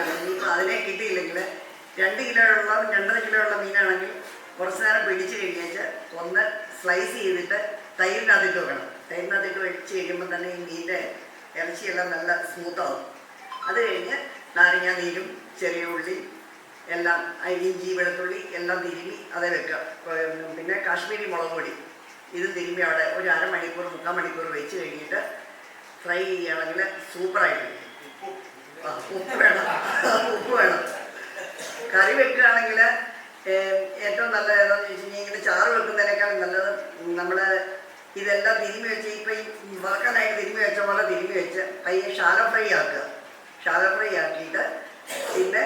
മീനാണ്. ഇനിയിപ്പോൾ അതിനെ കിട്ടിയില്ലെങ്കിൽ രണ്ട് കിലോ രണ്ടര കിലോ ഉള്ള മീനാണെങ്കിൽ കുറച്ച് നേരം പിടിച്ച് കഴിഞ്ഞാൽ ഒന്ന് സ്ലൈസ് ചെയ്തിട്ട് തൈരിനകത്തിട്ട് വെക്കണം. തൈരിനകത്തിട്ട് വെച്ച് കഴിയുമ്പോൾ തന്നെ ഈ മീനിന്റെ ഇറച്ചിയെല്ലാം നല്ല സ്മൂത്താവും അത് കഴിഞ്ഞ് നാരങ്ങ നീരും ചെറിയ ഉള്ളി എല്ലാം ഇഞ്ചി വെളുത്തുള്ളി എല്ലാം തിരുമി അതേ വെക്കുക. പിന്നെ കാശ്മീരി മുളക് പൊടി. ഇത് തിരുമ്പി അവിടെ ഒരു അരമണിക്കൂർ മുക്കാൽ മണിക്കൂർ വെച്ച് കഴിഞ്ഞിട്ട് ഫ്രൈ ചെയ്യുകയാണെങ്കിൽ സൂപ്പറായിട്ട് ഉപ്പ് വേണം. കറി വെക്കുകയാണെങ്കിൽ ഏറ്റവും നല്ലത് ഏതാണെന്ന് ചോദിച്ചു കഴിഞ്ഞാൽ ഇങ്ങനെ ചാറ് വെക്കുന്നതിനേക്കാളും നല്ലത് നമ്മൾ ഇതെല്ലാം തിരുമി വെച്ച് ഇപ്പം ഈ വറക്കാനായിട്ട് തിരുമി വെച്ച പോലെ തിരുമി വെച്ച് പയ്യെ ഷാലോ ഫ്രൈ ആക്കുക. ഷാലോ ഫ്രൈ ആക്കിയിട്ട് പിന്നെ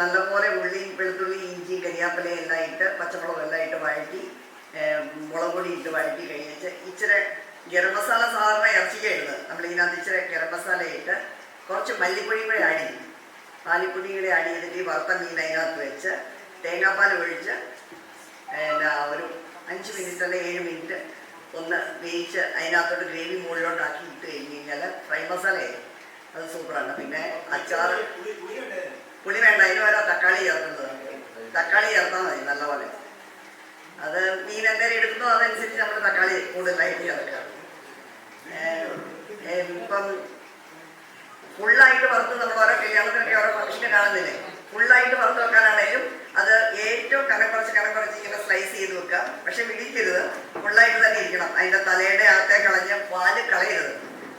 നല്ലപോലെ ഉള്ളി വെളുത്തുള്ളി ഇഞ്ചി കരിയാപ്പലയും എല്ലാം ഇട്ട് പച്ചമുളകും എല്ലാം ഇട്ട് വഴറ്റി മുളക് പൊടി ഇട്ട് വഴറ്റി കഴിഞ്ഞിട്ട് ഇച്ചിരി ഗരം മസാല സാധാരണ ഇടുന്നത്. നമ്മൾ ഇതിനകത്ത് ഇച്ചിരി ഗരം മസാല ഇട്ട് കുറച്ച് മല്ലിപ്പൊടിയും കൂടെ ആഡ് ചെയ്യും. പാലിപ്പൊടിയും കൂടെ ആഡ് ചെയ്തിട്ട് വറുത്ത മീൻ അതിനകത്ത് വെച്ച് തേങ്ങാപ്പാൽ ഒഴിച്ച് എന്നാ ഒരു അഞ്ച് മിനിറ്റ് അല്ലെങ്കിൽ ഏഴ് മിനിറ്റ് ഒന്ന് വേവിച്ച് അതിനകത്തോട്ട് ഗ്രേവി മുകളിലോട്ടാക്കി ഇട്ട് കഴിഞ്ഞ് കഴിഞ്ഞാൽ ഫ്രൈ മസാലയായി അത് സൂപ്പറാണ്. പിന്നെ അച്ചാറ്. പുളി വേണ്ട അതിന് പകരം തക്കാളി ചേർക്കുന്നത് തക്കാളി ചേർത്താൽ മതി നല്ലപോലെ. അത് മീൻ എന്തേലും എടുക്കുന്നോ അതനുസരിച്ച് നമ്മൾ തക്കാളി കൂടുതലായിട്ട് ചേർക്കാം. ഇപ്പം ഫുള്ളായിട്ട് വറുത്ത് നമ്മൾ ഓരോ കല്യാണത്തിനൊക്കെ ഓരോ ഫംഗ്ഷന് കാണുന്നില്ലേ? ഫുള്ളായിട്ട് വറുത്ത് വെക്കാനാണെങ്കിലും അത് ഏറ്റവും കനം കുറച്ച് കനം കുറച്ച് ഇങ്ങനെ സ്ലൈസ് ചെയ്ത് വെക്കുക. പക്ഷെ വിടിക്കരുത് ഫുള്ളായിട്ട് തന്നെ ഇരിക്കണം. അതിന്റെ തലയുടെ അകത്തെ കളഞ്ഞ് പാൽ കളയരുത്.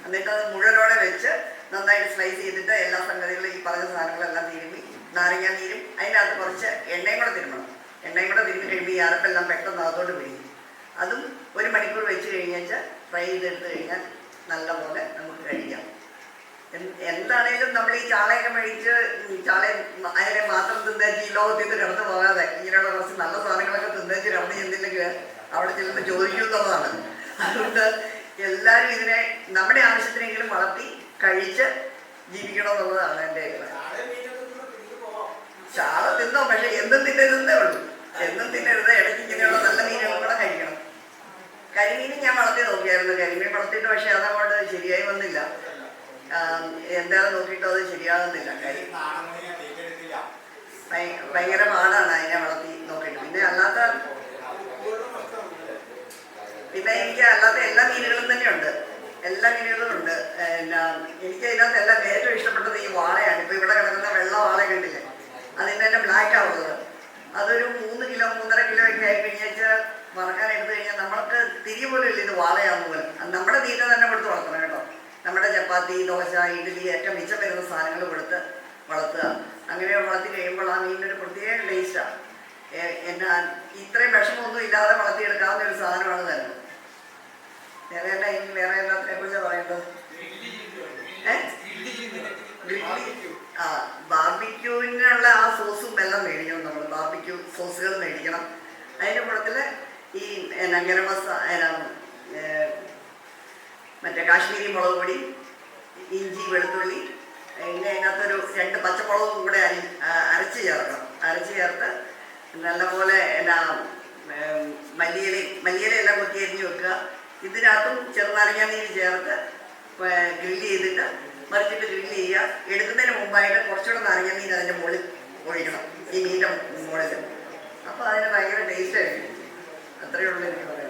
എന്നിട്ട് അത് മുഴുവനോടെ വെച്ച് നന്നായിട്ട് സ്ലൈസ് ചെയ്തിട്ട് എല്ലാ സംഗതികളും ഈ പറഞ്ഞ സാധനങ്ങളെല്ലാം തിരുമ്മി നാരങ്ങ നീരും അതിനകത്ത് കുറച്ച് എണ്ണയും കൂടെ തിരുമണം. എണ്ണയും കൂടെ തിരുമ്മി കഴിയുമ്പോൾ ഈ അരപ്പെല്ലാം പെട്ടെന്ന് അകത്തോട്ട് പിടിക്കും. അതും ഒരു മണിക്കൂർ വെച്ച് കഴിഞ്ഞാൽ ഫ്രൈ ചെയ്തെടുത്ത് കഴിഞ്ഞാൽ നല്ലപോലെ നമുക്ക് കഴിക്കാം. എന്താണേലും നമ്മൾ ഈ ചാളയൊക്കെ മേടിച്ച് ഈ ചാളയും അതിനെ മാത്രം തിന്നേച്ച് ഈ ലോകത്തിൽ നിന്ന് കിടന്നു പോകാതെ ഇങ്ങനെയുള്ള കുറച്ച് നല്ല സാധനങ്ങളൊക്കെ തിന്നേച്ച് അവിടെ ചെന്നില്ലെങ്കിൽ അവിടെ ചെല്ലുമ്പോൾ ചോദിക്കുന്നുള്ളതാണ് അതുകൊണ്ട് എല്ലാവരും ഇതിനെ നമ്മുടെ ആവശ്യത്തിനെങ്കിലും വളർത്തി കഴിച്ച് ജീവിക്കണമെന്നുള്ളതാണ് എന്റെ അഭിപ്രായം. ചാള തിന്നോ പക്ഷെ എന്നും തിന്നരുതേ ഉള്ളൂ. എന്നും തിന്നരുത് ഇടയ്ക്ക് ഇങ്ങനെയുള്ള നല്ല മീനുകളും കൂടെ കഴിക്കണം. കരിമീൻ ഞാൻ വളർത്തി നോക്കിയായിരുന്നു. കരിമീൻ വളർത്തിയിട്ട് പക്ഷെ അതങ്ങോട്ട് ശരിയായി വന്നില്ല. എന്താണെന്ന് നോക്കിയിട്ട് അത് ശരിയാകുന്നില്ല ഭയ- ഭയങ്കര പാടാണ് അതിനെ വളർത്തി നോക്കിയിട്ട് പിന്നെ അല്ലാത്ത പിന്നെ എനിക്ക് അല്ലാത്ത എല്ലാ മീനുകളും തന്നെയുണ്ട് എല്ലാ മീനുകളും ഉണ്ട്. പിന്നെ എനിക്ക് അതിനകത്ത് എല്ലാം ഏറ്റവും ഇഷ്ടപ്പെട്ടത് ഈ വാളയാണ്. ഇപ്പൊ ഇവിടെ കിടക്കുന്ന വെള്ള വാള കണ്ടില്ലേ? അതിന്റെ തന്നെ ബ്ലാക്ക് ആവുന്നത് അതൊരു മൂന്ന് കിലോ മൂന്നര കിലോ ഒക്കെ ആയി കഴിഞ്ഞാൽ മറക്കാൻ എടുത്തു കഴിഞ്ഞാൽ നമ്മൾക്ക് തിരി പോലും ഇല്ല ഇത് വാളയാവുന്ന പോലെ. നമ്മുടെ തീറ്റ തന്നെ കൊടുത്ത് വളർത്തണം കേട്ടോ. നമ്മുടെ ചപ്പാത്തി ദോശ ഇഡ്ഡലി ഏറ്റവും മിച്ചം വരുന്ന സാധനങ്ങൾ കൊടുത്ത് വളർത്തുക. അങ്ങനെ വളർത്തി കഴിയുമ്പോൾ ആ മീനിനൊരു പ്രത്യേക ടേസ്റ്റാണ് എന്നാ ഇത്രയും വിഷമമൊന്നും ഇല്ലാതെ വളർത്തിയെടുക്കാവുന്ന ഒരു സാധനമാണ് തന്നെ വേറെ അല്ല ഇനി വേറെ എല്ലാത്തിനെ കുറിച്ചാണ് പറയേണ്ടത്? ആ ബാർബിക്യൂവിനുള്ള ആ സോസും എല്ലാം മേടിക്കണം നമ്മൾ ബാർബിക്യൂ സോസുകൾ മേടിക്കണം. അതിന്റെ കൂട്ടത്തിൽ ഈ എന്നാ മസാല മറ്റേ കാശ്മീരി മുളക് പൊടി ഇഞ്ചി വെളുത്തുള്ളി പിന്നെ അതിനകത്തൊരു രണ്ട് പച്ചമുളകും കൂടെ അരി ആ, അരച്ച് ചേർക്കണം അരച്ച് ചേർത്ത് നല്ലപോലെ എന്നാ ഏം, മല്ലിയില മല്ലിയിലയല്ല കൊത്തി അരിഞ്ഞ് വെക്കുക. ഇതിനകത്തും ചെറുനാരങ്ങ നീര് ചേർത്ത് ഗ്രില്ല് ചെയ്തിട്ട് മറിച്ചിട്ട് ഗ്രില്ല് ചെയ്യുക. എടുക്കുന്നതിന് മുമ്പായിട്ട് കുറച്ചുകൂടെ നാരങ്ങ നീര് അതിന്റെ മുകളിൽ ഒഴിക്കണം. ഈ മീന്റെ മുകളിൽ. അപ്പോൾ അതിന് ഭയങ്കര ടേസ്റ്റ് ആയിരിക്കും. അത്രയേ ഉള്ളൂ എനിക്ക് പറയാൻ